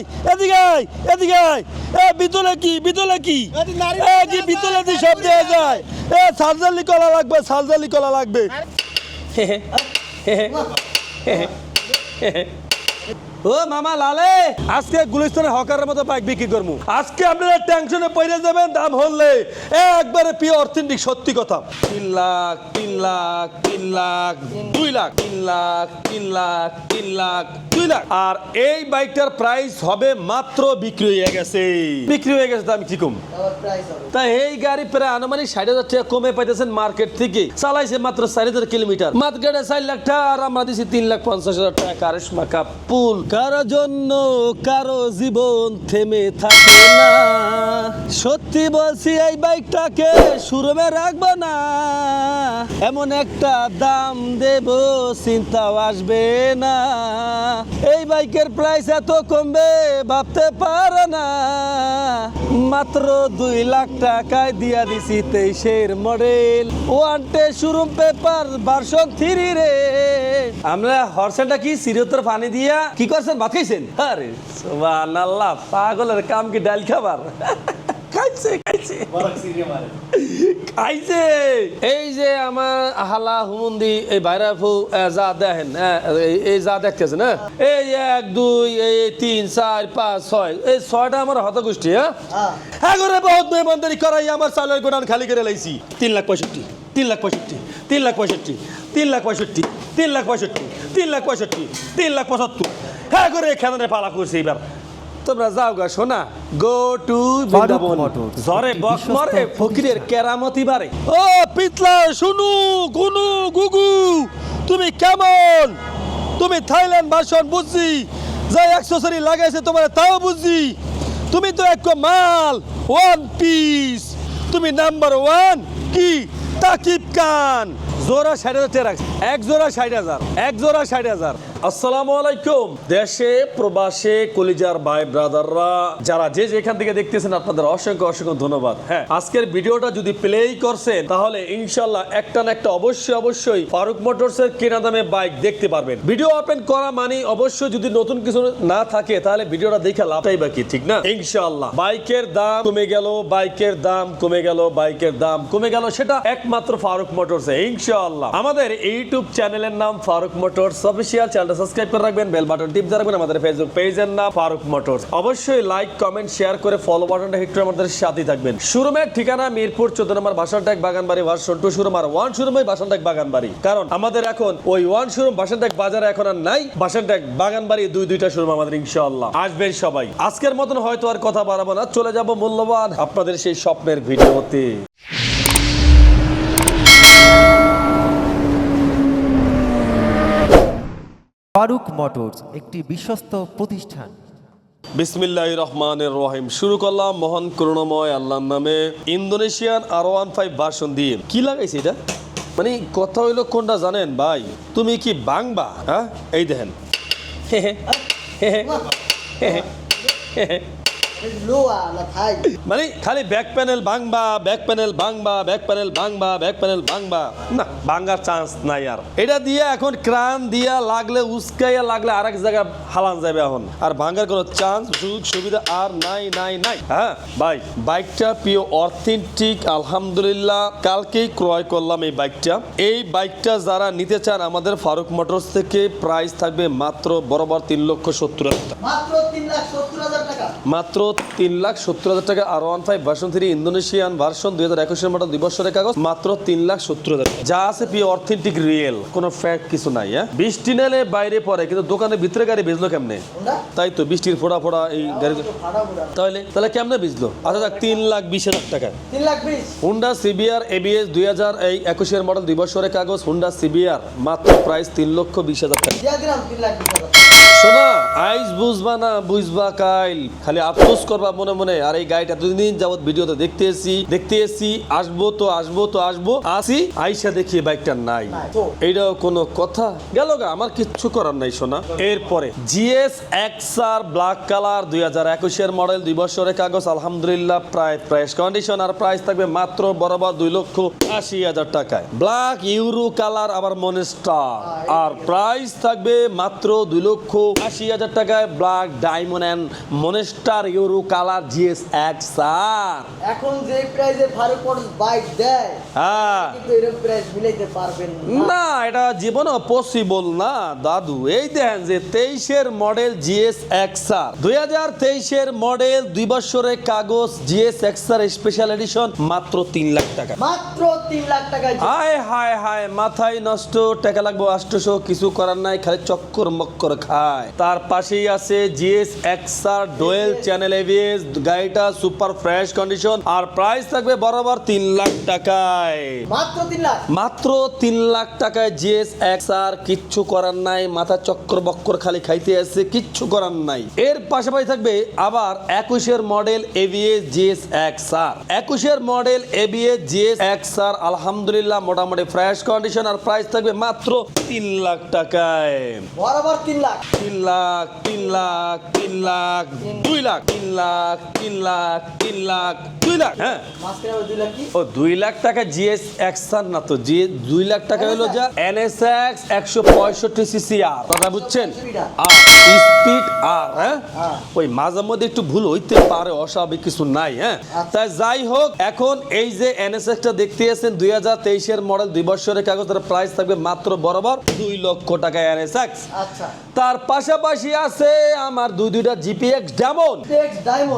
আয় এদিকে আয় এদিকে আয়। এ বিতলে কি বিতলে কি? এ কি বিতলে সব দেওয়া যায়? এ সার্জালি কলা লাগবে সার্জালি কলা লাগবে। ও মামা লালে আজকে গুলিস্তানের হকারের মতো বাইক বিক্রি করব আজকে আপনারা টেনশনে পড়ে যাবেন দাম হলে। একবারে পিওর অথেন্টিক সত্যি কথা। তিন লাখ তিন লাখ তিন লাখ দুই লাখ তিন লাখ তিন লাখ তিন লাখ দুই লাখ। আর এই বাইকটার প্রাইস হবে মাত্র বিক্রি হয়ে গেছে। বিক্রি হয়ে গেছে আমি কি কম? তা এই গাড়ি প্রায় আনুমানিক ষাট হাজার টাকা কমে পাইতেছেন মার্কেট থেকে। চালাইছে মাত্র চার হাজার কিলোমিটার। মার্কেটে চার লাখ টাকা আর আমরা দিছি তিন লাখ পঞ্চাশ হাজার টাকা। কারিশমা কাপ পুল কারও জন্য কারও জীবন থেমে থাকে না? সত্যি বলছি, এই বাইকটাকে সুরমে রাখব না। এমন একটা দাম দেব, চিন্তাও আসবে না। এই বাইকের প্রাইস এত কমবে, ভাবতে পারে না। মাত্র দুই লাখ টাকায় দিয়া দিছি তেইশের মডেল ওয়ান্টে শোরুম পেপার ভার্সন থ্রি রে। আমরা হরসেনটা কি সিরিয়তর পানি দিয়া কি করছেন ভাত খাইছেন আরে সুবহানাল্লাহ পাগলের কাম কি ডাল খাবার? খাইছে খাইছে। খাইছে। এই যে আমার হালা হুমুন্দি এই বাইরা ফু যা দেখেন এই- যা দেখতেছেন হ্যাঁ এই এক দুই এই তিন চার পাঁচ ছয় এই ছয়টা আমার হত গোষ্ঠী হ্যাঁ। হ্যাঁ করে বহুত মেহমানদারি করাই আমার চালের গোডান খালি করে লাইছি। তিন লাখ পঁয়ষট্টি তিন লাখ পঁয়ষট্টি তিন লাখ পঁয়ষট্টি তিন লাখ পঁয়ষট্টি তিন লাখ পঁয়ষট্টি তিন লাখ পঁয়ষট্টি তিন লাখ পঁচাত্তর। হ্যাঁ করে এখানে পালা করছে এবার তোমরা যাও গা শোনা। গো টু বৃন্দাবন একটি বক মরে ফকিরের কেরামতি বারে ও পিতলা শুনু গুনু গুগু তুমি কেমন? তুমি থাইল্যান্ড ভাষণ বুঝছি যা অ্যাক্সেসরি লাগাইছে তোমার তাও বুঝছি। তুমি তো এক মাল ওয়ান পিস তুমি নাম্বার ওয়ান কি? তাকিব খান। জোড়া ষাট হাজার। এক জোড়া ষাট হাজার এক জোড়া ষাট হাজার। আসসালামু আলাইকুম। দেশে, প্রবাসে, কলিজার ভাই, ব্রাদাররা, যারা যে যেখান থেকে দেখতেছেন, আপনাদের অসংখ্য অসংখ্য ধন্যবাদ। হ্যাঁ আজকের ভিডিওটা যদি প্লেই করছেন, তাহলে ইনশাল্লাহ একটা না একটা অবশ্যই অবশ্যই ফারুক মোটরসের কেনা দামে বাইক দেখতে পারবেন। ভিডিও ওপেন করা মানে অবশ্যই যদি নতুন কিছু না থাকে, তাহলে ভিডিওটা দেখে লাভটাই বাকি, ঠিক না? ইনশাআল্লাহ। বাইকের দাম কমে গেল বাইকের দাম কমে গেল বাইকের দাম কমে গেল, সেটা একমাত্র ফারুক মোটরসে, ইনশাআল্লাহ। আমাদের ইউটিউব চ্যানেলের নাম ফারুক মোটরস অফিসিয়াল চ্যানেলটা সাবস্ক্রাইব করে রাখবেন, বেল বাটন টিপ দিয়ে রাখবেন আমাদের ফেসবুক পেজের নাম ফারুক মোটরস। অবশ্যই লাইক কমেন্ট শেয়ার করে ফলো বাটনটা হিট করে আমাদের সাথে থাকবেন। শোরুমের ঠিকানা মিরপুর চোদ্দ নম্বর Bashantek Baganbari version two showroom আর ওয়ান শোরুমে বাসানটাক বাগানবাড়ি। কারণ আমাদের এখন ওই ওয়ান শোরুম বাসানটাক বাজারে এখন আর নাই, বাসানটাক বাগানবাড়ি দুই দুইটা শোরুম আমাদের ইনশাআল্লাহ। আসবেন সবাই। আজকের মতন হয়তো আর কথা বাড়াবো না, চলে যাব মূল্যবান আপনাদের সেই স্বপ্নের ভিডিওতে। ফারুক মোটরস, একটি বিশ্বস্ত প্রতিষ্ঠান। বিসমিল্লাহ রহমানের রহিম। শুরু করলাম মহান করুণাময় আল্লাহর নামে। Indonesian R one five version দিয়ে। কি লাগাইছে এটা? মানে কথা হইল কোনটা জানেন ভাই? তুমি কি বাংবা? হ্যাঁ? এই দেখেন। মানে খালি ব্যাক প্যানেল ভাঙবা ব্যাক প্যানেল ভাঙবা ব্যাক প্যানেল ভাঙবা ব্যাক প্যানেল ভাঙবা। না ভাঙার চান্স নাই আর। এটা দিয়ে এখন ক্রান দিয়া লাগলে উস্কাইয়া লাগলে আরেক জায়গায় হালান যাবে এখন। আর ভাঙার কোনো চান্স সুযোগ সুবিধা আর নাই নাই নাই। হ্যাঁ ভাই বাইকটা প্রিয় অথেন্টিক আলহামদুলিল্লাহ। কালকেই ক্রয় করলাম এই বাইকটা এই বাইকটা যারা নিতে চান আমাদের ফারুক মোটরস থেকে প্রাইস থাকবে মাত্র বরাবর তিন লক্ষ সত্তর হাজার টাকা। মাত্র তিন লাখ সত্তর হাজার টাকা R one five version three Indonesian version দুই হাজার একুশের মডেল দুই বছরের কাগজ মাত্র তিন লাখ সত্তর হাজার যা আছে পি অথেন্টিক রিয়েল কোনো ফ্যাক্ট কিছু নাই হ্যাঁ? বৃষ্টি নেলে বাইরে পড়ে কিন্তু দোকানের ভিতরে গাড়ি বেচলো কেমনে? তাই তো বৃষ্টির ফোড়া ফোড়া এই গাড়ি তো ফাটা ফুটা তাহলে তাহলে কেমনে বেচলো? আচ্ছা যাক তিন লাখ বিশ হাজার টাকা। হুন্ডা সিবিআর এবিএস দুই হাজার এই একুশের মডেল দুই বছরের কাগজ হুন্ডা সিবিআর মাত্র প্রাইস তিন লক্ষ বিশ হাজার টাকা। শোনা আইস বুঝবা না, বুঝবা কাইল। খালি আফসোস করবা মনে মনে। আর এই গাড়িটা দুদিন ভিডিওতে দেখতে এসি দেখতে এসি আসব তো আসব তো, আসব। আসি, আইসা বাইকটা নাই। এইটাও কোনো কথা? গেল গা, আমার কিচ্ছু করার নাই শোনা এরপরে, জিএস এক্সআর ব্ল্যাক কালার, দুই হাজার একুশের মডেল, দুই বছরের কাগজ, আলহামদুলিল্লাহ, প্রায় প্রাইস কন্ডিশন আর প্রাইস থাকবে মাত্র বরাবর দুই লক্ষ আশি হাজার টাকায়। ব্ল্যাক ইউরো কালার, আবার মনেস্টার আর প্রাইস থাকবে মাত্র দুই লক্ষ আশি হাজার টাকায় black diamond and monster euro colour GS X R এখন যে প্রাইসে ফারুক মোটরস বাইক দেয় হ্যাঁ। কিন্তু এরকম প্রাইস মিলাইতে পারবেন না। এটা জীবনও পসিবল না দাদু। এই দেখেন যে তেইশের মডেল জিএস এক্সআর দুই হাজার তেইশের মডেল দুই বছরের কাগজ জিএস এক্সআর স্পেশাল এডিশন মাত্র তিন লাখ টাকা। মাত্র তিন লাখ টাকা হায় হায় হায় মাথায় নষ্ট টাকা লাগবে আষ্টশো কিছু করার নাই খালি চক্কর মক্কর খায়। তার পাশেই আছে GS XR dual channel ABS গাড়িটা সুপার ফ্রেশ কন্ডিশন আর প্রাইস থাকবে বরাবর তিন লাখ টাকায়। মাত্র তিন লাখ? মাত্র তিন লাখ টাকায় জিএস এক্স আর কিচ্ছু করার নাই মাথা চক্কর বক্কর খালি খাইতে আছে কিচ্ছু করার নাই। এর পাশাপাশি থাকবে আবার একুশের model ABS GS X R. একুশের model ABS GS X R আলহামদুলিল্লাহ মোটামুটি ফ্রেশ কন্ডিশন আর প্রাইস থাকবে মাত্র তিন লাখ টাকায়। বরাবর তিন লাখ। তিন লাখ তিন লাখ তিন লাখ দুই লাখ তিন লাখ তিন লাখ তিন লাখ দুই লাখ। হ্যাঁ। ও দুই লাখ টাকা জিএস এক্সার না তো? জি দুই লাখ টাকা হলো যা এনএসএক্স একশো পঁয়ষট্টি সিসি আর কথা বুঝছেন? আর স্পিড আর হ্যাঁ? হ্যাঁ। ওই মাঝে মধ্যে একটু ভুল হইতে পারে অস্বাভাবিক কিছু নাই হ্যাঁ? তাই যাই হোক এখন এই যে এনএসএক্সটা দেখতে আছেন দুই হাজার তেইশের মডেল দুই বছরের কাগজ তার প্রাইস থাকবে মাত্র বরাবর দুই লক্ষ টাকা এনএসএক্স। আচ্ছা। তার পাশাপাশি আছে আমার দুই দুইটা জিপিএক্স ডায়মন্ড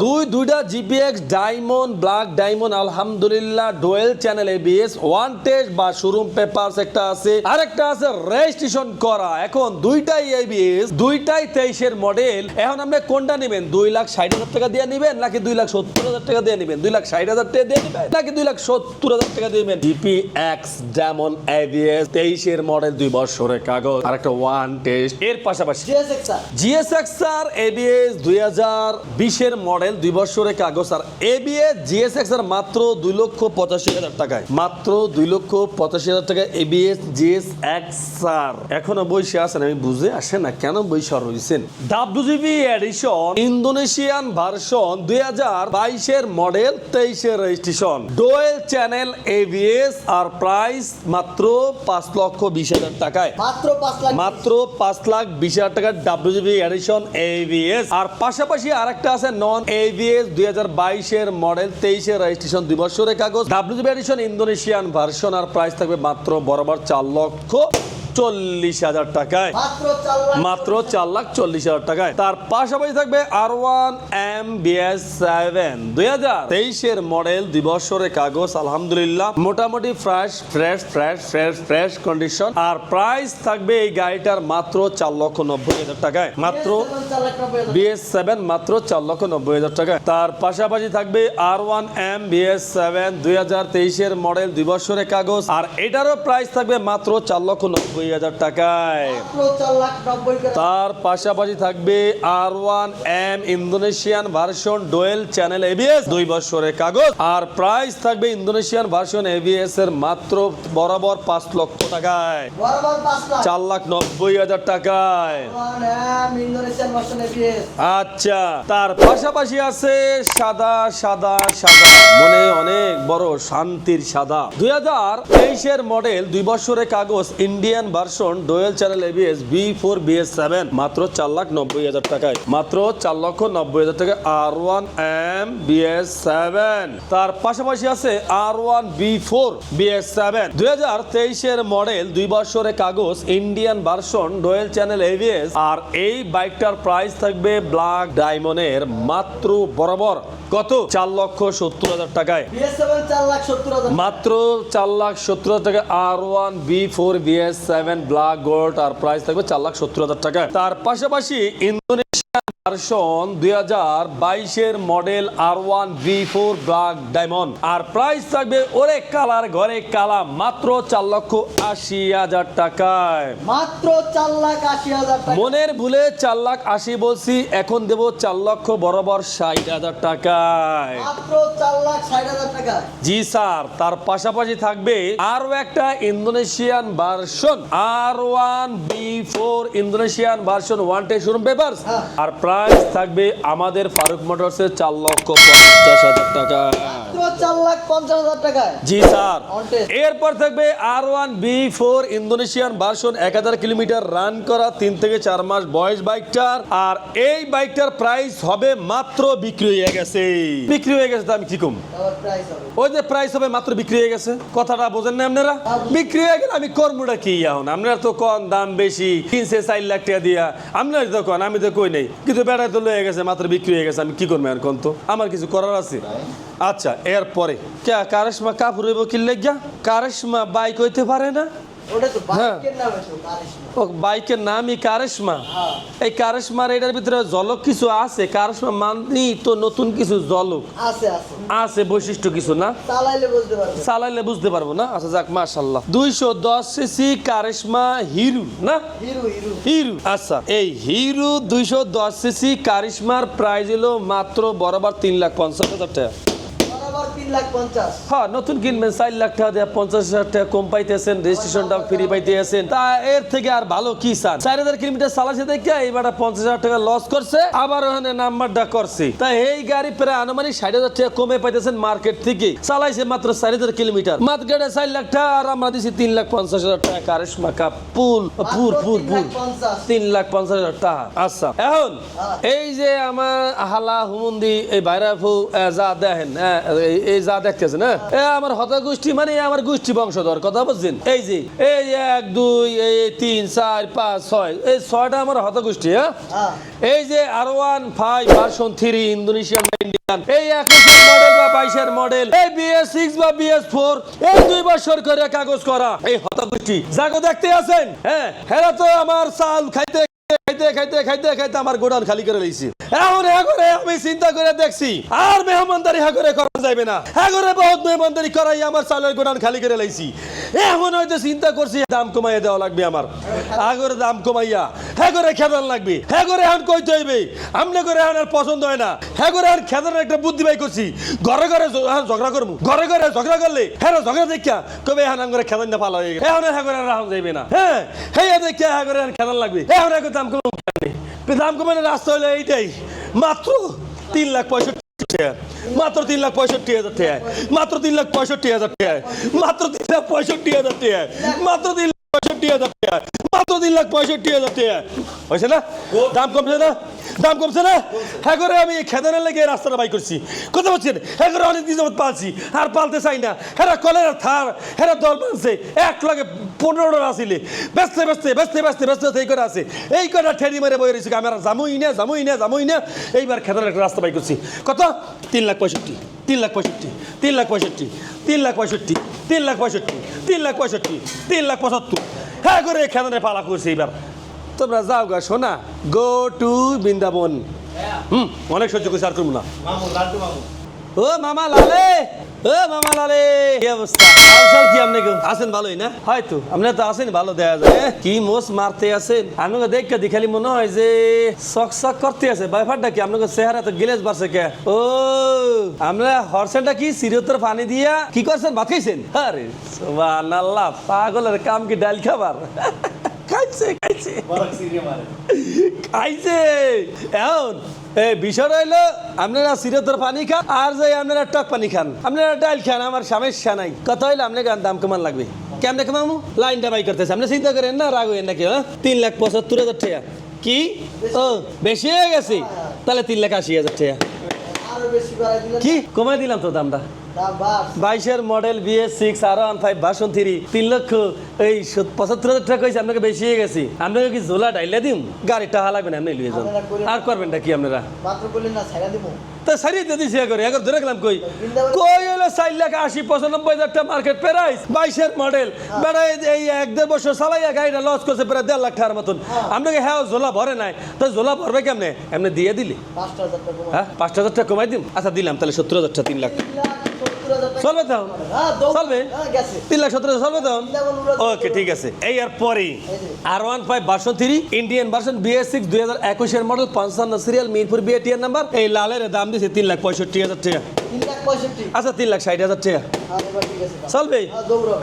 দুই দুইটা জিপিএক্স ডায়মন্ড ব্ল্যাক ডায়মন্ড আলহামদুলিল্লাহ dual channel ABS one test বা শোরুম পেপারস একটা আছে। আরেকটা আছে রেজিস্ট্রেশন করা। এখন দুইটাই এবিএস দুইটাই তেইশের মডেল এখন আপনি কোনটা নেবেন? দুই লাখ ষাট হাজার টাকা দিয়ে নেবেন নাকি দুই লাখ সত্তর হাজার টাকা দিয়ে নেবেন? দুই লাখ ষাট হাজার টাকা দিয়ে নেবেন নাকি দুই লাখ সত্তর হাজার টাকা দিয়ে নেবেন? জিপিএক্স ডায়মন্ড এবিএস তেইশের মডেল দুই বছরের কাগজ। আরেকটা ওয়ান টেস্ট এর পাশাপাশি জিএস এক্সার জিএসএক্সআর এবিএস দুই হাজার বিশের মডেল দুই বছরের কাগজ আর এবিএস জিএসএক্সআর মাত্র দুই লক্ষ পঁচাশি হাজার টাকায়। মাত্র দুই লক্ষ পঁচাশি হাজার টাকা এবিএস জিএস এখনও বইসে আছেন আমি বুঝে আসে না কেন বইসা রয়েছেন ডাব্লিউজিবি এডিশন ইন্দোনেশিয়ান ভার্সন দুই হাজার বাইশের মডেল তেইশের রেজিস্ট্রেশন ডোয়েল চ্যানেল এবিএস আর প্রাইস মাত্র পাঁচ লক্ষ বিশ হাজার টাকায়। মাত্র পাঁচ লাখ মাত্র পাঁচ লাখ বিশ হাজার টাকার ডাব্লিউজিবি এডিশন এভিএস আর পাশাপাশি আরেকটা আছে নন এভিএস দুই হাজার বাইশের মডেল, তেইশের রেজিস্ট্রেশন দুই বছরের কাগজ। ডাব্লিউজিবি এডিশন ইন্দোনেশিয়ান ভার্সন আর প্রাইস থাকবে মাত্র বরাবর চার লক্ষ চল্লিশ হাজার টাকায়। মাত্র চার লাখ চল্লিশ হাজার। টাকায়। তার পাশাপাশি থাকবে R one M BS seven দুই হাজার তেইশের মডেল দুই বছরের কাগজ আলহামদুলিল্লাহ। মোটামুটি fresh fresh fresh fresh fresh condition আর প্রাইস থাকবে এই গাড়িটার মাত্র চার লক্ষ নব্বই হাজার টাকায়। মাত্র বিএস সেভেন মাত্র চার লক্ষ নব্বই হাজার টাকা তার পাশাপাশি থাকবে R one M BS seven দুই হাজার তেইশের মডেল দুই বছরের কাগজ। আর এটারও প্রাইস থাকবে মাত্র চার লক্ষ নব্বই হাজার টাকায়। নব্বই হাজার তার পাশাপাশি থাকবে R one M Indonesian version dual channel ABS দুই বছরের কাগজ। আর প্রাইস থাকবে ইন্দোনেশিয়ান ভার্সন এবিএস এর মাত্র বরাবর পাঁচ লক্ষ টাকায়। চার লাখ নব্বই হাজার টাকায়। আচ্ছা তার পাশাপাশি আছে সাদা সাদা সাদা। মনে অনেক বড় শান্তির সাদা। দুই হাজার তেইশের মডেল দুই বছরের কাগজ Indian version dual channel ABS B four BS seven মাত্র চার লাখ নব্বই হাজার টাকায়। মাত্র চার লক্ষ নব্বই হাজার টাকা R one M BS seven তার পাশাপাশি আছে R one B four BS seven দুই হাজার তেইশের মডেল দুই বছরের কাগজ Indian version dual channel ABS আর এই বাইকটার প্রাইস থাকবে ব্ল্যাক ডায়মন্ডের মাত্র বরাবর। কত? চার লক্ষ সত্তর হাজার টাকায়। মাত্র চার লাখ সত্তর হাজার টাকা R one B four BS seven black gold আর প্রাইস থাকবে চার লাখ সত্তর হাজার টাকা তার পাশাপাশি ইন্দোনেশিয়ান ভার্সন দুই হাজার বাইশের model R one four black diamond. আর প্রাইস থাকবে ওরে কালার ঘরে কালা মাত্র চার লক্ষ আশি হাজার টাকায়। মাত্র চার লাখ আশি হাজার মনের ভুলে চার লাখ আশি বলছি এখন দেব চার লক্ষ বরাবর ষাট হাজার টাকায়। মাত্র চার লাখ ষাট হাজার টাকা। জি স্যার তার পাশাপাশি থাকবে আরও একটা Indonesian version R one B four Indonesian version one টে শোরুম পেপার হ্যাঁ। আর প্রাইস থাকবে আমাদের ফারুক মোটরসের চার লক্ষ পঞ্চাশ হাজার টাকা। চার লাখ পঞ্চাশ হাজার টাকায়? জি স্যার। এরপর থাকবে R one B four Indonesian version এক হাজার কিলোমিটার রান করা তিন থেকে চার মাস বয়স বাইকটার। আর এই বাইকটার প্রাইস হবে মাত্র বিক্রি হয়ে গেছে। বিক্রি হয়ে গেছে তো আমি কি কম? ওই যে প্রাইস হবে মাত্র বিক্রি হয়ে গেছে। কথাটা বোঝেন না আপনারা? বিক্রি হয়ে গেলে আমি কর্মটা কি এখন? আপনারা তো কম দাম বেশি। কিনছে চার লাখ টাকা দিয়া। আপনারা তো কন আমি তো কই নাই। কিন্তু বেড়ায় তো লয়ে গেছে, মাত্র বিক্রি হয়ে গেছে, আমি কি করব আর কোন তো? আমার কিছু করার আছে। আচ্ছা এরপরে। কে, কারেশমা কাপড় হইব কি লেগিয়া? কারেশমা বাইক হইতে পারে না। বাইকের নাম কারিশমা। নামই কারেশমা। হ্যাঁ। এই কারেশমার এটার ভিতরে জলক কিছু আছে? কারেশমা মানি তো নতুন কিছু জলক আছে বৈশিষ্ট্য কিছু না? চালাইলে বুঝতে পারবে। না? আচ্ছা যাক মাশাল্লাহ দুইশো দশ সিসি কারিশমা হিরু না? হিরো আচ্ছা। এই হিরু দুইশো দশ সিসি কারিশমার প্রাইস হলো মাত্র বরাবর তিন লাখ পঞ্চাশ হাজার টাকা বরাবর তিন লাখ পঞ্চাশ হ্যাঁ নতুন কিনবেন চার লাখ টাকা দিয়ে পঞ্চাশ হাজার টাকা কম পাইতেছেন রেজিস্ট্রেশনটা ফ্রি পাইতেছেন। তা এর থেকে আর ভালো কি চান? চার হাজার কিলোমিটার চালাচ্ছে দেখে এইবার পঞ্চাশ হাজার টাকা লস করছে আবার ওখানে নাম্বারটা করছে। তা এই গাড়ি প্রায় আনুমানিক ষাট হাজার টাকা কমে পাইতেছেন মার্কেট থেকে। চালাইছে মাত্র চার হাজার কিলোমিটার। মার্কেটে চার লাখ টাকা আর আমরা দিছি তিন লাখ পঞ্চাশ হাজার টাকা। কারিশমা কাপ? পুল পুর পুর পুর তিন লাখ পঞ্চাশ। হাজার টাকা। আচ্ছা এখন এই যে আমার হালা হুমুন্দি এই বাইরাফু যা দেখেন হ্যাঁ, এই যা দেখতেছেন হ্যাঁ? এ আমার হতা গোষ্ঠী মানে আমার গোষ্ঠী বংশধর কথা বলছেন এই যে এই এক দুই এই তিন চার পাঁচ ছয় এই ছয়টা আমার হতা গোষ্ঠী হ্যাঁ? হ্যাঁ। এই যে R one five version three Indonesian বা ইন্ডিয়ান এই একুশের মডেল বা বাইশের মডেল এই বিএস সিক্স বা বিএস ফোর এই দুই বছর করে কাগজ করা এই হতাগুষ্টি যাকে দেখতে আছেন? হ্যাঁ হেরা তো আমার চাল খাইতে খাইতে খাইতে খাইতে খাইতে আমার গোডাউন খালি করে লইছি। এখন হ্যাঁ আমি চিন্তা করে দেখছি, আর মেহমানদারি হ্যাঁ করে করা যাবে না। হ্যাঁ বহুত মেহমানদারি করাই আমার চালের গোডাউন খালি করে লাইছি। এখন হয়তো চিন্তা করছি দাম কমাইয়া দেওয়া লাগবে আমার। আগরে দাম কমাইয়া হ্যাঁ করে লাগবে। হ্যাঁ এখন কইতে হইবে, আমনে করে এখন আর পছন্দ হয় না। হ্যাঁ করে এখন খেদার একটা বুদ্ধি বাই করছি, ঘরে ঘরে এখন ঝগড়া করব। ঘরে ঘরে ঝগড়া করলে হ্যাঁ ঝগড়া দেখিয়া কবে এখন করে খেদান না পালা হয়ে গেছে। এখন হ্যাঁ করে রাহন যাইবে না। হ্যাঁ হ্যাঁ দেখিয়া হ্যাঁ করে খেদান লাগবে। এখন এখন দাম কম দাম কমানোর রাস্তা হলো এইটাই। মাত্র তিন লাখ পঁয়ষট্টি। মাত্র তিন লাখ পঁয়ষট্টি হাজার টাকা। মাত্র তিন লাখ পঁয়ষট্টি হাজার টাকা। মাত্র তিন লাখ পঁয়ষট্টি হাজার টাকা। মাত্র তিন লাখ পঁয়ষট্টি হাজার টাকা। মাত্র তিন লাখ পঁয়ষট্টি হাজার টাকা। হয়েছে না? দাম কমছে না? দাম কমছে না? হ্যাঁ করে আমি খেদানের লেগে রাস্তাটা বাই করছি। কথা বলছেন? হ্যাঁ করে অনেক দিন যাবত পালছি, আর পালতে চাই না। হ্যাঁ কলের থার হ্যাঁ দল বানছে এক লাগে পনেরোটা আসিলে। ব্যস্ত ব্যস্ত ব্যস্ত ব্যস্ত ব্যস্ত এই করে আছে। এই করে ঠেরি মেরে বই রয়েছে আমি আর জামুই না জামুই না জামুই না। এইবার খেদানের একটা রাস্তা বাই করছি। কত? তিন লাখ পঁয়ষট্টি, তিন লাখ পঁয়ষট্টি, তিন লাখ পঁয়ষট্টি, তিন লাখ পঁয়ষট্টি, তিন লাখ পঁয়ষট্টি, তিন লাখ পঁয়ষট্টি, তিন লাখ পঁচাত্তর। হ্যাঁ করে খেদানে পালা করছে এবার। তোমরা যাও গা শোনা। Go to Vrindavan. হুম অনেক সহ্য করছি আর করব না। ও মামা লালে! ও মামা লালে কি অবস্থা? হালচাল কি আপনি আছেন ভালোই না? হয়তো। আপনি তো আছেন ভালো দেয়া যায়। কি মোস মারতে আছেন? আপনাকে দেখে দেখালি মনে হয় যে শক শক করতে আছে। ব্যাপারটা কি? আপনাকে চেহারা তো গিলেজ বাড়ছে কে? ও আমরা হরসেনটা কি সিরিয়তর পানি দিয়া কি করছেন? ভাত খাইছেন? আরে সুবহানাল্লাহ পাগলের কাম কি ডাল খাবার? খাইছে খাইছে। খাইছে। এখন এই বিষয়টা হইল আপনারা সিরতর পানি খান আর যে আপনারা টক পানি খান। আপনারা ডাল খান আমার সমস্যা নাই। কথা হইল আপনার দাম কেমন লাগবে? কেমনে কেমামু? লাইনটা বাই করতেছে। আপনি চিন্তা করেন না রাগ হইয়েন নাকি হ্যাঁ? তিন লাখ পঁচাত্তর হাজার টাকা। কি? ও বেশি হয়ে গেছে? তাহলে তিন লাখ আশি হাজার টাকা। কি? কমাই দিলাম তো দামটা। বাইশের model BS six R one five version three তিন লক্ষ এই পঁচাত্তর হাজার টাকা কইছে, আপনাকে বেশি হয়ে গেছে। আপনাকে কি ঝোলা ডাইলে দিম? গাড়ি টাহা লাগবে না, আপনি লিয়ে যান। আর করবেন কি আপনারা? তা সারিয়ে দিয়ে দিছি করে একবার ধরে গেলাম কই? কই হলো চার লাখ আশি, পঁচানব্বই হাজার টাকা মার্কেট প্রাইস বাইশের মডেল। বেড়া এই এক দেড় বছর চালাইয়া গাড়িটা লস করছে প্রায় দেড় লাখ টাকার মতন। আপনাকে হ্যাঁ ঝোলা ভরে নাই। তো ঝোলা ভরবে কেমনে? এমনি দিয়ে দিলি। পাঁচটা। হ্যাঁ পাঁচ হাজার টাকা কমাই দিম। আচ্ছা দিলাম তাহলে সত্তর হাজার টাকা, তিন লাখ। চলবে তো? হ্যাঁ, চলবে? হ্যাঁ, তিন লাখ সতেরো চলবে তো? ওকে ঠিক আছে। এই আর পরে R one five version three Indian version BS six দুই হাজার একুশের মডেল পঞ্চান্ন সিরিয়াল মিরপুর বিএটিএন নাম্বার এই লালের দাম দিয়েছে তিন লাখ পঁয়ষট্টি হাজার টাকা। আচ্ছা তিন লাখ ষাট হাজার টাকা। হ্যাঁ চলবে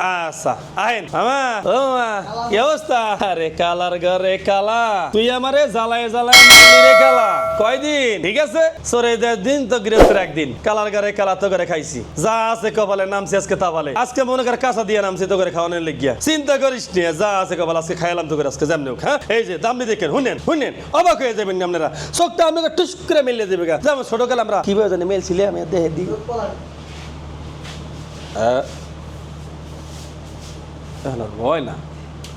হ্যাঁ, আচ্ছা আহেন ও মা কি অবস্থা? আরে কালার ঘরে কালা। তুই আমারে জ্বালায় জ্বালায় রে কালা। কয়দিন? ঠিক আছে? সরে দিন তো একদিন। কালার ঘরে কালা তো করে খাইছি। যা আছে কপালে নামছি আজকে তা বলে। আজকে মনে করে কাঁচা দিয়ে নামছি তো করে খাওয়ানোর লেগিয়া। চিন্তা করিস নিয়ে যা আছে কপাল আজকে খাইলাম তো করে আজকে যেমনি হ্যাঁ? এই যে দামনি দেখেন শুনেন শুনেন অবাক হয়ে যাবেন আপনারা। চোখটা আপনাকে টুস করে মিলিয়ে দেবে গা। যেমন ছোটকালে আমরা কীভাবে জানি মেলছিলে আমি দেখে আর হয় না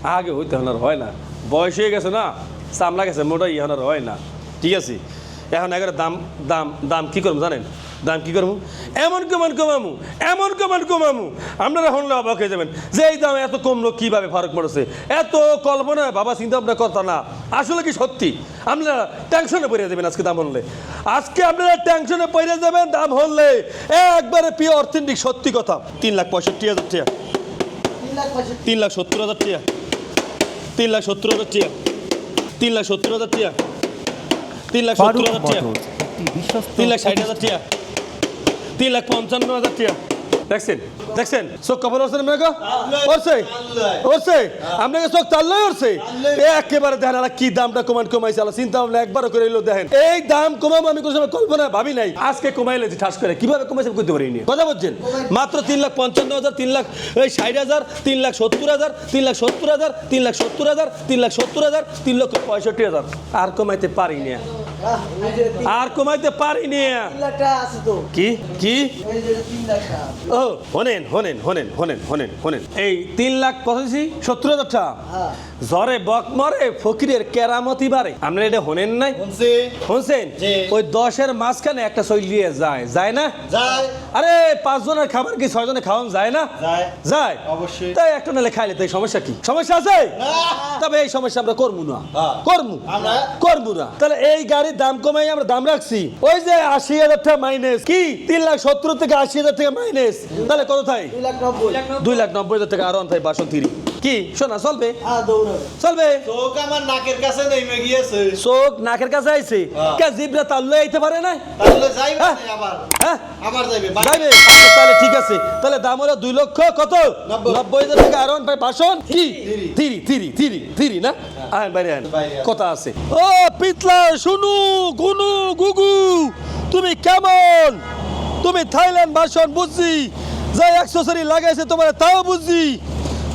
আগে হইতে হনার হয় না বয়স হয়ে গেছে না সামলা গেছে মোটাই এখন হয় না ঠিক আছে এখন এগারো দাম দাম দাম কি করব জানেন দাম কি করব? এমন কমান কমামু এমন কমান কমামু। আপনারা হনলে অবাক হয়ে যাবেন যে এই দাম এত কমলো কীভাবে ফারাক পড়েছে? এত কল্পনা বাবা চিন্তা ভাবনা কথা না। আসলে কি সত্যি? আপনারা টেনশনে পড়ে যাবেন আজকে দাম হলে। আজকে আপনারা টেনশনে পড়ে যাবেন দাম হলে। একবারে পিও অর্থেন্টিক সত্যি কথা। তিন লাখ পঁয়ষট্টি হাজার টাকা। তিন লাখ সত্তর হাজার টাকা। তিন লাখ সত্তর হাজার টাকা। তিন লাখ সত্তর হাজার টাকা। তিন লাখ সত্তর হাজার টাকা। মোটরস তিন লাখ ষাট হাজার টাকা। তিন লাখ পঞ্চান্ন হাজার টাকা দেখছেন? দেখছেন? চোখ কপাল ওরছে না ওরছে? ওরছে? আপনাকে চোখ তাল্লাই ওরছে? একেবারে দেখেন আলা কি দামটা কমান কমাইছে আলা চিন্তা ভাবনা একবারও করে এলো দেখেন। এই দাম কমাবো আমি কোনো সময় কল্পনা ভাবি নাই। আজকে কমাইলে যে ঠাস করে কীভাবে কমাইছে করতে পারিনি। কথা বলছেন? মাত্র তিন লাখ পঞ্চান্ন হাজার তিন লাখ এই ষাট হাজার তিন লাখ সত্তর হাজার তিন লাখ সত্তর হাজার তিন লাখ সত্তর হাজার তিন লাখ সত্তর হাজার তিন লক্ষ পঁয়ষট্টি হাজার। আর কমাইতে পারিনি আর কমাইতে পারিনি তো। কি? কি? ও হনেন হনেন হনেন হনেন হনেন হনেন। এই তিন লাখ পঁচাশি সত্তর হাজার টাকা। হ্যাঁ। জ্বরে বক মরে ফকিরের কেরামতি বাড়ে। আপনারা এটা হনেন নাই? ওই দশের মাঝখানে একটা চলিয়ে যায়। যায় না? আরে পাঁচজনের খাবার কি ছয়জনের খাওয়ান যায় না? যায়। অবশ্যই। তাই একটা নালে খাইলে তাই সমস্যা কি? সমস্যা আছে? তবে এই সমস্যা আমরা করব না। হ্যাঁ। করব করব না। তাহলে এই গাড়ির দাম কমাই আমরা দাম রাখছি। ওই যে আশি হাজার টাকা মাইনাস কি? তিন লাখ সত্তর থেকে আশি হাজার টাকা মাইনাস তাহলে কত থাই? দুই লাখ নব্বই। হাজার টাকা আরও আনতে বাসন থ্রি কি? শোনা চলবে? হ্যাঁ চলবে? চোখ আমার নাকের কাছে নেমে গিয়েছে। চোখ নাকের কাছে আইছে? হ্যাঁ। কে জিবরা তাল্লে আইতে পারে না যাইবে হ্যাঁ। আবার। হ্যাঁ। আবার যাইবে। যাইবে? তাহলে ঠিক আছে। তাহলে দাম হলো দুই লক্ষ কত? নব্বই। নব্বই হাজার টাকা। আরও পাই বাসন কি? থ্রি থ্রি থ্রি থ্রি না? আহেন বাইরে আহেন। কথা আছে। ও পিতলা শুনু গুনু গুগু তুমি কেমন? তুমি থাইল্যান্ড ভাষণ বুঝছি। যা অ্যাক্সেসরি লাগাইছে তোমার তাও বুঝছি।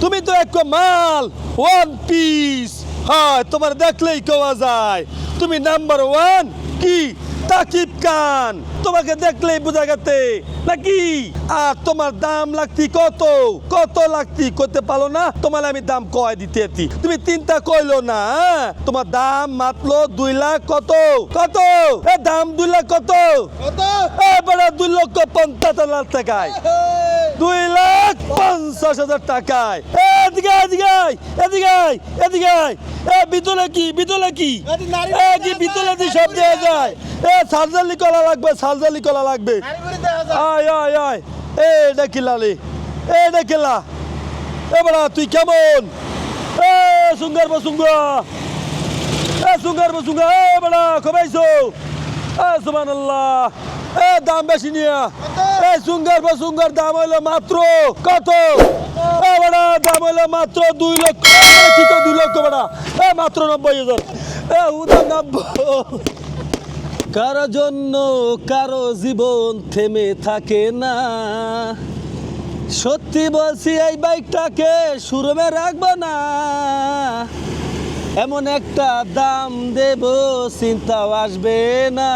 তুমি তো এক মাল ওয়ান পিস হয়, তোমার দেখলেই কোয়া যায়। তুমি নাম্বার ওয়ান কি? তাকিব খান তোমাকে দেখলেই বোঝা গেছে নাকি? আর তোমার দাম লাগতি কত? কত লাগতি করতে পারো না? তোমার আমি দাম কয় দিতে। তুমি তিনটা কইলো না হ্যাঁ? তোমার দাম মাত্র দুই লাখ কত? কত? এ দাম দুই লাখ কত? কত? এ দুই লক্ষ পঞ্চাশ হাজার টাকায়। দুই লাখ পঞ্চাশ হাজার টাকায়। এদিকে এদিকে এদিকে এদিকে এ বিতলে কি বিতলে কি? এ কি বিতলে দি সব দেওয়া যায়? এ সার্জারি কলা লাগবে সার্জারি লাগবে। করে দেখা আয় আয় আয়। এ ডাকিলা লে এ ডাকিলা এ বড়া তুই কেমন? এ সুঙ্গার বসুঙ্গা এ সুঙ্গার বসুঙ্গা এ বড়া খবাইছো এ সুবহানাল্লাহ। এ দাম বেশি নিয়া। এ সুঙ্গার বসুঙ্গার দাম হইল মাত্র কত? এ বড়া দাম হইল মাত্র দুই লক্ষ। কি দুই লক্ষ বড়া। এ মাত্র নব্বই হাজার। এ উদা নব্বই কারও জন্য কারও জীবন থেমে থাকে না? সত্যি বলছি, এই বাইকটাকে সুরমে রাখব না। এমন একটা দাম দেব, চিন্তাও আসবে না।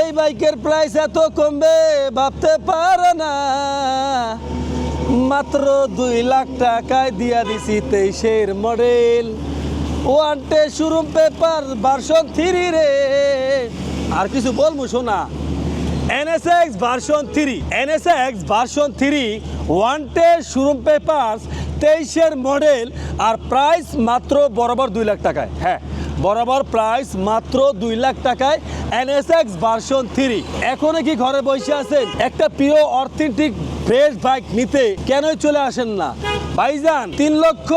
এই বাইকের প্রাইস এত কমবে, ভাবতে পারো না। মাত্র দুই লাখ টাকায় দিয়া দিছি তেইশের মডেল ওয়ানটে শোরুম পেপার ভার্সন থ্রি রে। আর কিছু বলব, শোনা। NSX version three NSX version three ওয়ানটে showroom paper তেইশের মডেল আর প্রাইস মাত্র বরাবর দুই লাখ টাকায়। হ্যাঁ বরাবর প্রাইস মাত্র দুই লাখ টাকায় এনএসএক্স ভার্সন থ্রি এখনও কি ঘরে বসে আছেন? একটা প্রিয় অর্থেন্টিক ফ্রেশ বাইক নিতে কেনই চলে আসেন না? ভাইজান, তিন লক্ষ,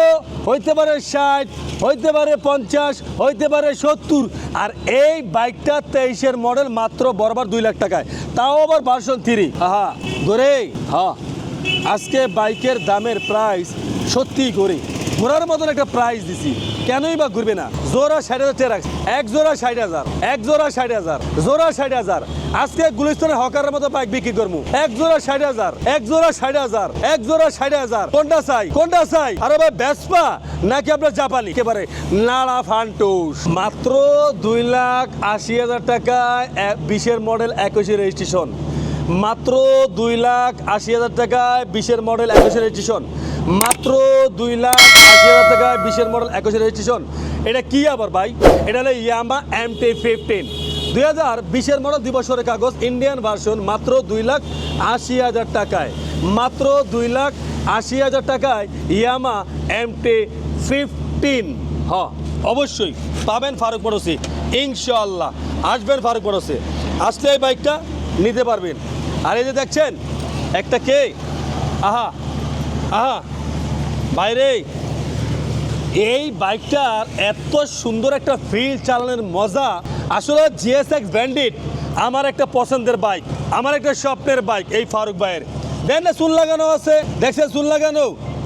হইতে পারে ষাট, হইতে পারে পঞ্চাশ, হইতে পারে সত্তর। আর এই বাইকটা তেইশের মডেল মাত্র বরাবর দুই লাখ টাকায়। তাও আবার ভার্সন থ্রি আহা গোরে হ্যাঁ আজকে বাইকের দামের প্রাইস সত্যিই করে ঘোরার মতন একটা প্রাইস দিছি। কেনই বা ঘুরবে না? জোড়া ষাট হাজার রাখছি। এক জোড়া ষাট হাজার, এক জোড়া ষাট হাজার, জোড়া ষাট হাজার। আজকে গুলিস্তানের হকারের মতো বাইক বিক্রি করব এক জোড়া ষাট হাজার, এক জোড়া ষাট হাজার, এক জোড়া ষাট হাজার। কোনটা চাই? কোনটা চাই? আরে ভাই বেসপা নাকি আপনার জাপানি একেবারে নাড়া ফান্টুস। মাত্র দুই লাখ আশি হাজার টাকায় বিশের মডেল একুশের রেজিস্ট্রেশন মাত্র দুই লাখ আশি হাজার টাকায় বিশের মডেল একুশের রেজিস্ট্রেশন মাত্র দুই লাখ আশি হাজার টাকায় বিশের মডেল একুশের রেজিস্ট্রেশন এটা কি আবার ভাই? এটা হলো ইয়ামা এম টি ফিফটিন দুই হাজার বিশের মডেল দুই বছরের কাগজ ইন্ডিয়ান ভার্সন মাত্র দুই লাখ আশি হাজার টাকায়। মাত্র দুই লাখ আশি হাজার টাকায় ইয়ামা এম টি ফিফটিন হ, অবশ্যই। পাবেন ফারুক মোটরসি ইনশাল্লাহ আসবেন ফারুক মোটরসি আসলে এই বাইকটা নিতে পারবেন। আর এই যে দেখছেন, একটা কে? আহা আহা, বাইরে। এই বাইকটার এত সুন্দর একটা ফিল চালানোর মজা। আসলে জিএসএক্স ব্যান্ডিট আমার একটা পছন্দের বাইক, আমার একটা স্বপ্নের বাইক, এই ফারুক ভাইয়ের। দেন না, চুল লাগানো আছে। দেখছেন চুল লাগানো।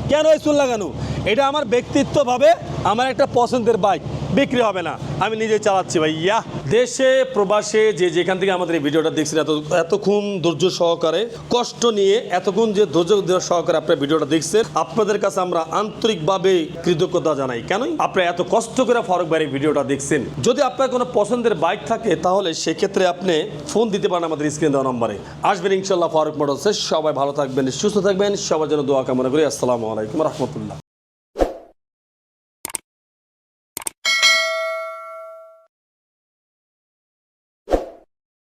কেন এই চুল লাগানো? এটা আমার ব্যক্তিত্বভাবে আমার একটা পছন্দের বাইক। বিক্রি হবে না। আমি নিজে চালাচ্ছি ভাইয়া। দেশে, প্রবাসে যে যেখান থেকে আমাদের এই ভিডিওটা দেখছেন, এত, এতক্ষণ ধৈর্য সহকারে, কষ্ট নিয়ে এতক্ষণ যে ধৈর্য সহকারে আপনার ভিডিওটা দেখছেন, আপনাদের কাছে আমরা আন্তরিকভাবে কৃতজ্ঞতা জানাই। কেনই? আপনারা এত কষ্ট করে ফারুক ভাইয়ের ভিডিওটা দেখছেন। যদি আপনার কোনো পছন্দের বাইক থাকে, তাহলে সেক্ষেত্রে আপনি ফোন দিতে পারেন আমাদের স্ক্রিন দেওয়া নম্বরে। আসবেন ইনশাল্লাহ ফারুক মোটরসে। সবাই ভালো থাকবেন, সুস্থ থাকবেন। সবার জন্য দোয়া কামনা করি। আসসালামু আলাইকুম রহমতুল্লাহ।